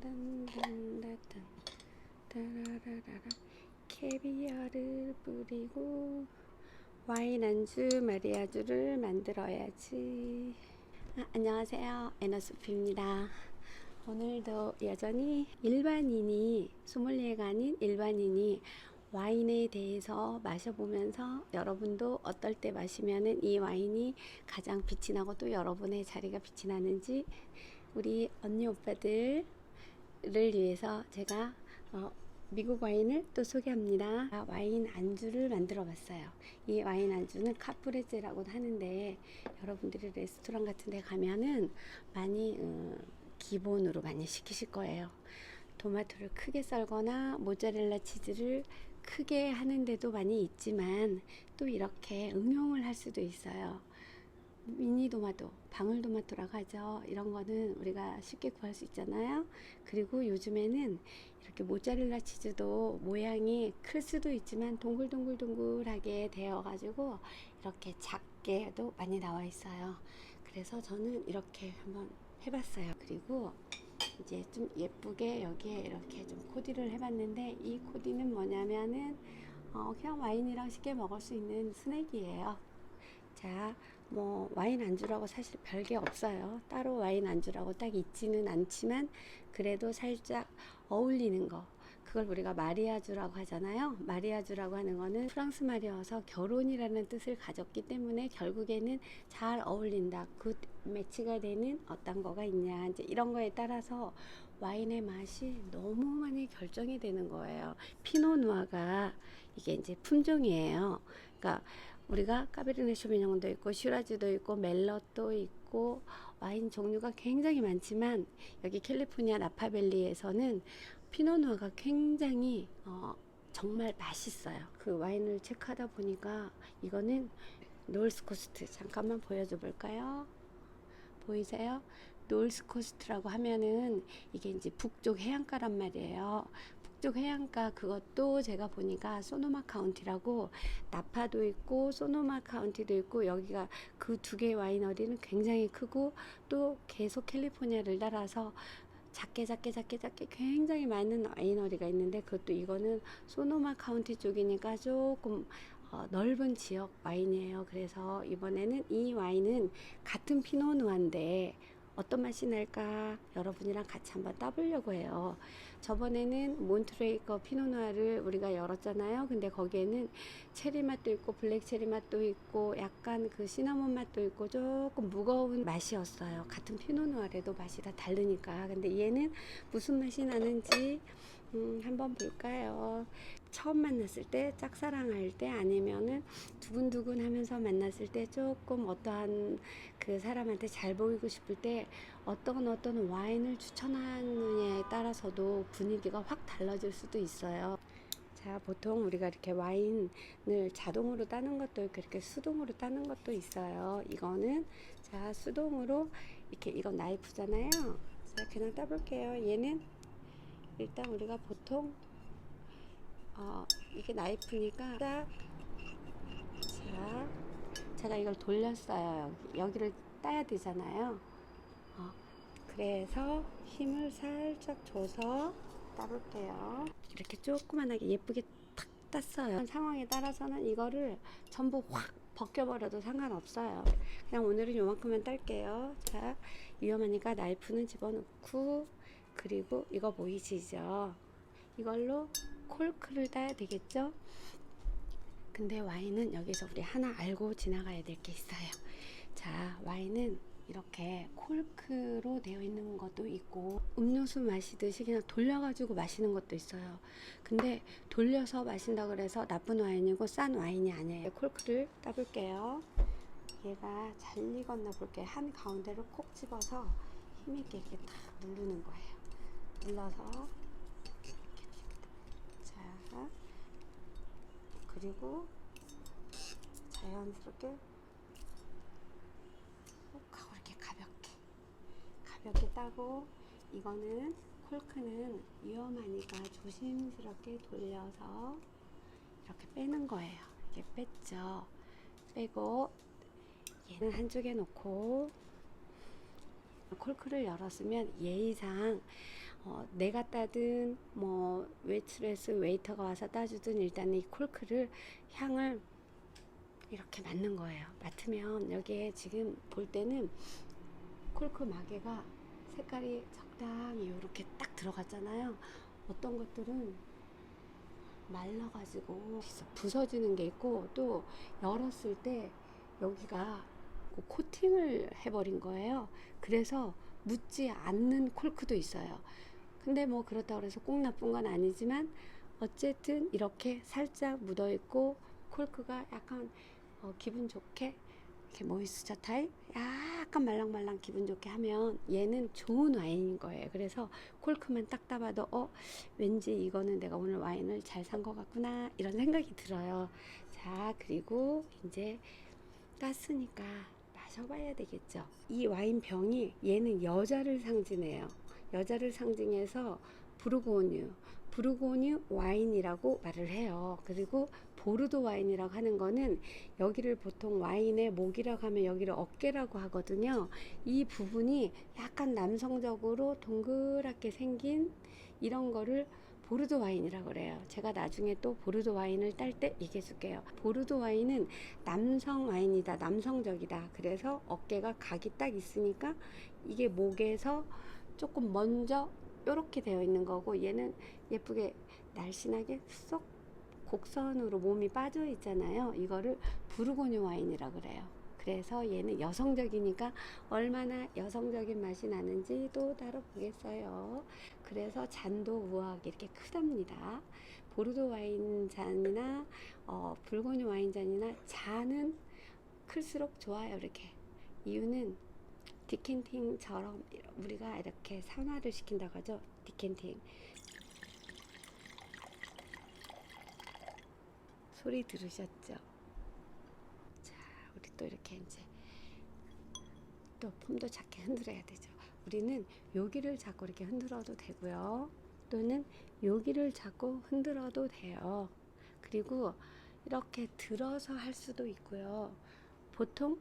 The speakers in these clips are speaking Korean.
딴딴따딴 따라라라라 캐비어를 뿌리고 와인 안주 마리아주를 만들어야지. 아, 안녕하세요. 에너스피입니다. 오늘도 여전히 일반인이 소믈리에가 아닌 일반인이 와인에 대해서 마셔보면서 여러분도 어떨 때 마시면은 이 와인이 가장 빛이 나고 또 여러분의 자리가 빛이 나는지 우리 언니 오빠들 을 위해서 제가 어, 미국 와인을 또 소개합니다. 아, 와인 안주를 만들어 봤어요. 이 와인 안주는 카프레제라고 하는데 여러분들이 레스토랑 같은 데 가면은 많이 어, 기본으로 많이 시키실 거예요. 토마토를 크게 썰거나 모짜렐라 치즈를 크게 하는 데도 많이 있지만 또 이렇게 응용을 할 수도 있어요. 미니 도마토, 방울 도마토라고 하죠. 이런 거는 우리가 쉽게 구할 수 있잖아요. 그리고 요즘에는 이렇게 모짜렐라 치즈도 모양이 클 수도 있지만 동글동글동글하게 되어가지고 이렇게 작게도 많이 나와 있어요. 그래서 저는 이렇게 한번 해봤어요. 그리고 이제 좀 예쁘게 여기에 이렇게 좀 코디를 해봤는데 이 코디는 뭐냐면은 어, 그냥 와인이랑 쉽게 먹을 수 있는 스낵이에요. 자, 뭐 와인 안주라고 사실 별게 없어요. 따로 와인 안주라고 딱 있지는 않지만 그래도 살짝 어울리는 거. 그걸 우리가 마리아주라고 하잖아요. 마리아주라고 하는 거는 프랑스 말이어서 결혼이라는 뜻을 가졌기 때문에 결국에는 잘 어울린다. 굿 매치가 되는 어떤 거가 있냐. 이제 이런 거에 따라서 와인의 맛이 너무 많이 결정이 되는 거예요. 피노누아가 이게 이제 품종이에요. 그러니까 우리가 까베르네 쇼비뇽도 있고 슈라즈도 있고 멜럿도 있고 와인 종류가 굉장히 많지만 여기 캘리포니아 나파밸리에서는 피노누아가 굉장히 어, 정말 맛있어요. 그 와인을 체크하다 보니까 이거는 노스코스트 잠깐만 보여줘 볼까요? 보이세요? 노스코스트라고 하면은 이게 이제 북쪽 해안가란 말이에요. 북쪽 해안가 그것도 제가 보니까 소노마 카운티라고 나파도 있고 소노마 카운티도 있고 여기가 그 두 개의 와이너리는 굉장히 크고 또 계속 캘리포니아를 따라서 작게 작게 작게 작게 굉장히 많은 와이너리가 있는데 그것도 이거는 소노마 카운티 쪽이니까 조금 어, 넓은 지역 와인이에요. 그래서 이번에는 이 와인은 같은 피노누아인데 어떤 맛이 날까 여러분이랑 같이 한번 따보려고 해요. 저번에는 몬트레이커 피노누아를 우리가 열었잖아요. 근데 거기에는 체리 맛도 있고 블랙 체리 맛도 있고 약간 그 시나몬 맛도 있고 조금 무거운 맛이었어요. 같은 피노누아래도 맛이 다 다르니까. 근데 얘는 무슨 맛이 나는지 음, 한번 볼까요? 처음 만났을 때 짝사랑할 때 아니면은 두근두근 하면서 만났을 때 조금 어떠한 그 사람한테 잘 보이고 싶을 때 어떤 어떤 와인을 추천하느냐에 따라서도 분위기가 확 달라질 수도 있어요. 자, 보통 우리가 이렇게 와인을 자동으로 따는 것도 이렇게 수동으로 따는 것도 있어요. 이거는 자, 수동으로 이렇게 이건 나이프잖아요. 자, 그냥 따볼게요. 얘는 일단 우리가 보통 어, 이게 나이프니까 딱 자, 제가 이걸 돌렸어요. 여기, 여기 를 따야 되잖아요. 어, 그래서 힘을 살짝 줘서 따볼게요. 이렇게 조그만하게 예쁘게 탁 땄어요. 상황에 따라서는 이거를 전부 확 벗겨버려도 상관없어요. 그냥 오늘은 요만큼만 딸게요. 자, 위험하니까 나이프는 집어넣고 그리고 이거 보이시죠? 이걸로 콜크를 따야 되겠죠? 근데 와인은 여기서 우리 하나 알고 지나가야 될 게 있어요. 자, 와인은 이렇게 콜크로 되어 있는 것도 있고 음료수 마시듯이 그냥 돌려가지고 마시는 것도 있어요. 근데 돌려서 마신다 그래서 나쁜 와인이고 싼 와인이 아니에요. 콜크를 따볼게요. 얘가 잘 익었나 볼게요. 한 가운데로 콕 집어서 힘있게 이렇게 탁 누르는 거예요. 눌러서 자 그리고 자연스럽게 꼭 하고 이렇게 가볍게 가볍게 따고 이거는 콜크는 위험하니까 조심스럽게 돌려서 이렇게 빼는 거예요. 이렇게 뺐죠. 빼고 얘는 한쪽에 놓고 콜크를 열었으면 예의상 어, 내가 따든 뭐 웨이트레스 웨이터가 와서 따주든 일단 이 콜크를 향을 이렇게 맡는 거예요. 맡으면 여기에 지금 볼 때는 콜크 마개가 색깔이 적당히 이렇게 딱 들어갔잖아요. 어떤 것들은 말라가지고 부서지는 게 있고 또 열었을 때 여기가 그 코팅을 해버린 거예요. 그래서 묻지 않는 콜크도 있어요. 근데 뭐 그렇다고 해서 꼭 나쁜 건 아니지만 어쨌든 이렇게 살짝 묻어 있고 콜크가 약간 어, 기분 좋게 이렇게 모이스처 타입 약간 말랑말랑 기분 좋게 하면 얘는 좋은 와인인 거예요. 그래서 콜크만 딱 따봐도 어 왠지 이거는 내가 오늘 와인을 잘 산 것 같구나 이런 생각이 들어요. 자 그리고 이제 땄으니까 마셔봐야 되겠죠. 이 와인 병이 얘는 여자를 상징해요. 여자를 상징해서 부르고뉴, 부르고뉴 와인이라고 말을 해요. 그리고 보르도 와인이라고 하는 거는 여기를 보통 와인의 목이라고 하면 여기를 어깨라고 하거든요. 이 부분이 약간 남성적으로 동그랗게 생긴 이런 거를 보르도 와인이라고 그래요. 제가 나중에 또 보르도 와인을 딸 때 얘기해 줄게요. 보르도 와인은 남성 와인이다. 남성적이다. 그래서 어깨가 각이 딱 있으니까 이게 목에서 조금 먼저 이렇게 되어 있는 거고 얘는 예쁘게 날씬하게 쏙 곡선으로 몸이 빠져 있잖아요. 이거를 부르고뉴 와인이라 그래요. 그래서 얘는 여성적이니까 얼마나 여성적인 맛이 나는지도 따로 보겠어요. 그래서 잔도 우아하게 이렇게 크답니다. 보르도 와인 잔이나 어, 불고뉴 와인 잔이나 잔은 클수록 좋아요. 이렇게 이유는 디켄팅처럼 우리가 이렇게 산화를 시킨다고 하죠. 디켄팅. 소리 들으셨죠? 자, 우리 또 이렇게 이제 또 폼도 작게 흔들어야 되죠. 우리는 여기를 잡고 이렇게 흔들어도 되고요. 또는 여기를 잡고 흔들어도 돼요. 그리고 이렇게 들어서 할 수도 있고요. 보통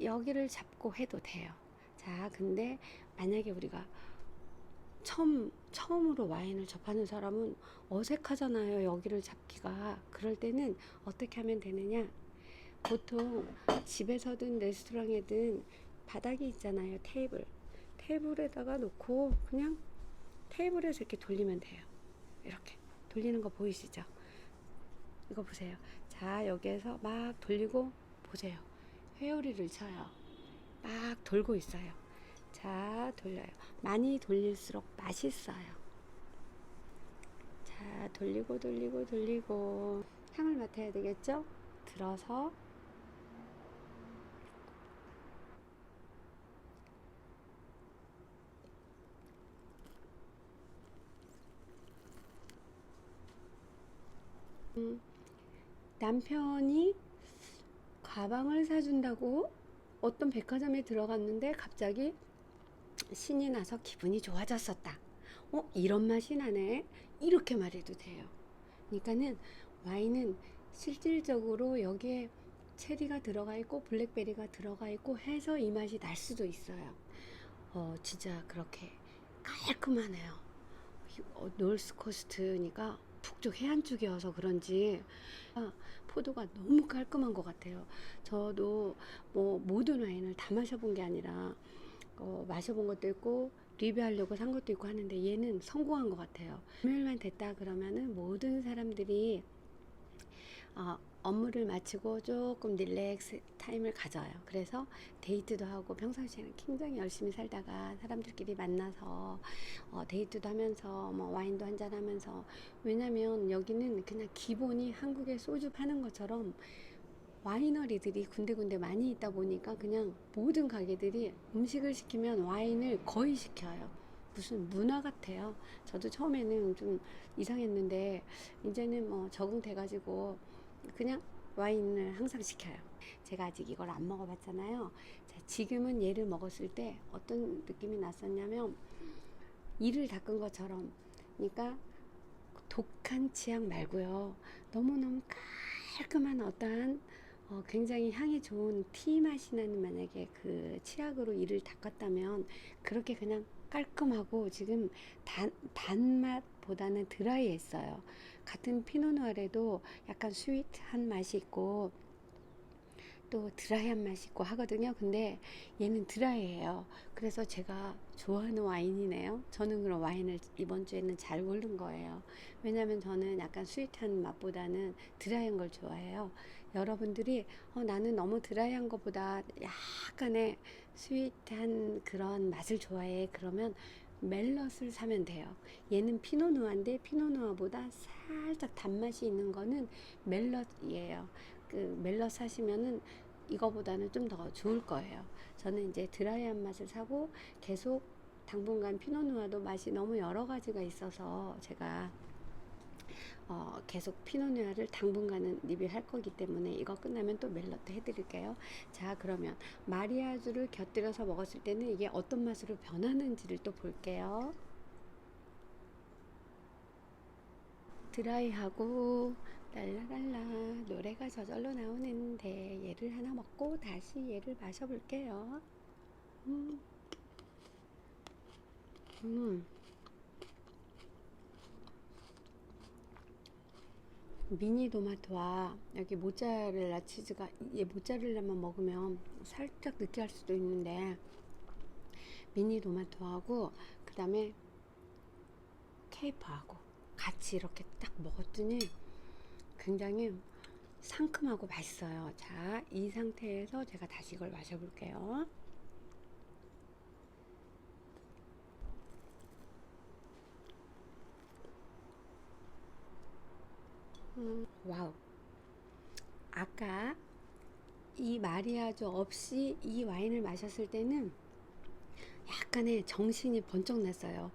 여기를 잡고 해도 돼요. 자, 근데 만약에 우리가 처음 처음으로 와인을 접하는 사람은 어색하잖아요. 여기를 잡기가. 그럴 때는 어떻게 하면 되느냐? 보통 집에서든 레스토랑에든 바닥이 있잖아요. 테이블. 테이블에다가 놓고 그냥 테이블에서 이렇게 돌리면 돼요. 이렇게 돌리는 거 보이시죠? 이거 보세요. 자, 여기에서 막 돌리고 보세요. 회오리를 쳐요. 막 돌고 있어요. 자, 돌려요. 많이 돌릴수록 맛있어요. 자, 돌리고 돌리고 돌리고 향을 맡아야 되겠죠? 들어서 음, 남편이 가방을 사준다고 어떤 백화점에 들어갔는데 갑자기 신이 나서 기분이 좋아졌었다. 어, 이런 맛이 나네. 이렇게 말해도 돼요. 그러니까는 와인은 실질적으로 여기에 체리가 들어가 있고 블랙베리가 들어가 있고 해서 이 맛이 날 수도 있어요. 어, 진짜 그렇게 깔끔하네요. 어, 노스 코스트니까 북쪽 해안 쪽이어서 그런지 아, 포도가 너무 깔끔한 것 같아요. 저도 뭐 모든 와인을 다 마셔본 게 아니라 어, 마셔본 것도 있고 리뷰하려고 산 것도 있고 하는데 얘는 성공한 것 같아요. 금요일만 됐다 그러면은 모든 사람들이 어, 업무를 마치고 조금 릴렉스 타임을 가져요. 그래서 데이트도 하고 평상시에는 굉장히 열심히 살다가 사람들끼리 만나서 어, 데이트도 하면서 뭐 와인도 한잔 하면서 왜냐면 여기는 그냥 기본이 한국에 소주 파는 것처럼 와이너리들이 군데군데 많이 있다 보니까 그냥 모든 가게들이 음식을 시키면 와인을 거의 시켜요. 무슨 문화 같아요. 저도 처음에는 좀 이상했는데 이제는 뭐 적응돼가지고 그냥 와인을 항상 시켜요. 제가 아직 이걸 안 먹어봤잖아요. 자, 지금은 얘를 먹었을 때 어떤 느낌이 났었냐면 이를 닦은 것처럼 그러니까 독한 치약 말고요. 너무너무 깔끔한 어떠한 어, 굉장히 향이 좋은 티 맛이 나는 만약에 그 치약으로 이를 닦았다면 그렇게 그냥 깔끔하고 지금 단, 단맛보다는 드라이했어요. 같은 피노누아레도 약간 스윗한 맛이 있고 또 드라이한 맛이 있고 하거든요. 근데 얘는 드라이해요. 그래서 제가 좋아하는 와인이네요. 저는 그런 와인을 이번 주에는 잘 고른 거예요. 왜냐면 저는 약간 스윗한 맛보다는 드라이한 걸 좋아해요. 여러분들이 어, 나는 너무 드라이한 것보다 약간의 스윗한 그런 맛을 좋아해. 그러면 멜럿을 사면 돼요. 얘는 피노누아인데 피노누아보다 살짝 단맛이 있는 거는 멜럿이에요. 그 멜럿 사시면은 이거보다는 좀 더 좋을 거예요. 저는 이제 드라이한 맛을 사고 계속 당분간 피노누아도 맛이 너무 여러 가지가 있어서 제가 어, 계속 피노누아를 당분간은 리뷰할 거기 때문에 이거 끝나면 또 멜럿도 해드릴게요. 자 그러면 마리아주를 곁들여서 먹었을 때는 이게 어떤 맛으로 변하는지를 또 볼게요. 드라이하고 랄라랄라 노래가 저절로 나오는데 얘를 하나 먹고 다시 얘를 마셔볼게요. 음. 음. 미니 토마토와 여기 모짜렐라 치즈가 얘 모짜렐라만 먹으면 살짝 느끼할 수도 있는데 미니 토마토하고 그 다음에 케이퍼하고 같이 이렇게 딱 먹었더니 굉장히 상큼하고 맛있어요. 자, 이 상태에서 제가 다시 이걸 마셔볼게요. 음, 와우. 아까 이 마리아주 없이 이 와인을 마셨을 때는 약간의 정신이 번쩍 났어요.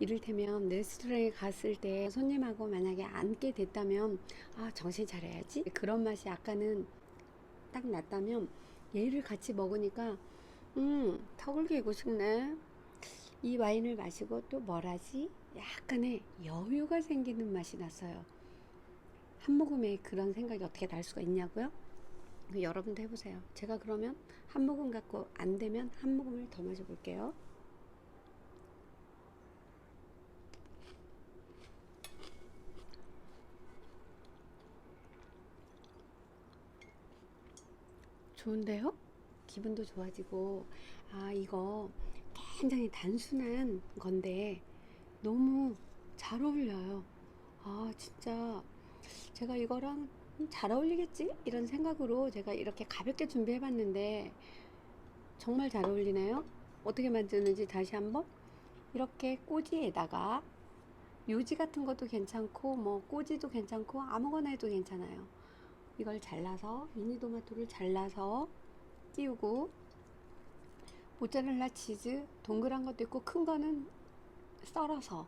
이를테면 레스토랑에 갔을 때 손님하고 만약에 앉게 됐다면 아 정신 차려야지 그런 맛이 아까는 딱 났다면 얘를 같이 먹으니까 음 턱을 개고 싶네 이 와인을 마시고 또 뭘 하지 약간의 여유가 생기는 맛이 났어요 한 모금에 그런 생각이 어떻게 날 수가 있냐고요 그 여러분도 해보세요 제가 그러면 한 모금 갖고 안 되면 한 모금을 더 마셔볼게요 좋은데요? 기분도 좋아지고, 아, 이거 굉장히 단순한 건데, 너무 잘 어울려요. 아, 진짜, 제가 이거랑 잘 어울리겠지? 이런 생각으로 제가 이렇게 가볍게 준비해 봤는데, 정말 잘 어울리네요. 어떻게 만드는지 다시 한번. 이렇게 꼬지에다가, 요지 같은 것도 괜찮고, 뭐, 꼬지도 괜찮고, 아무거나 해도 괜찮아요. 이걸 잘라서 미니 토마토를 잘라서 띄우고 모짜렐라 치즈 동그란 것도 있고 큰 거는 썰어서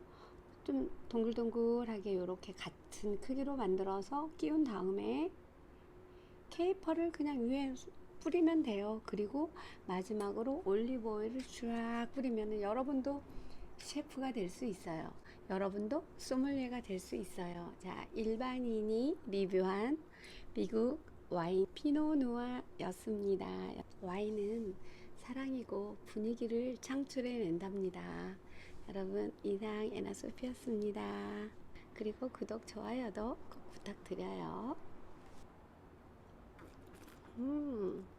좀 동글동글하게 이렇게 같은 크기로 만들어서 끼운 다음에 케이퍼를 그냥 위에 뿌리면 돼요. 그리고 마지막으로 올리브 오일을 쫙 뿌리면 여러분도 셰프가 될 수 있어요. 여러분도 소믈리에가 될 수 있어요. 자, 일반인이 리뷰한 미국 와인 피노누아였습니다. 와인은 사랑이고 분위기를 창출해 낸답니다. 여러분 이상 에나소피였습니다. 그리고 구독, 좋아요도 꼭 부탁드려요. 음.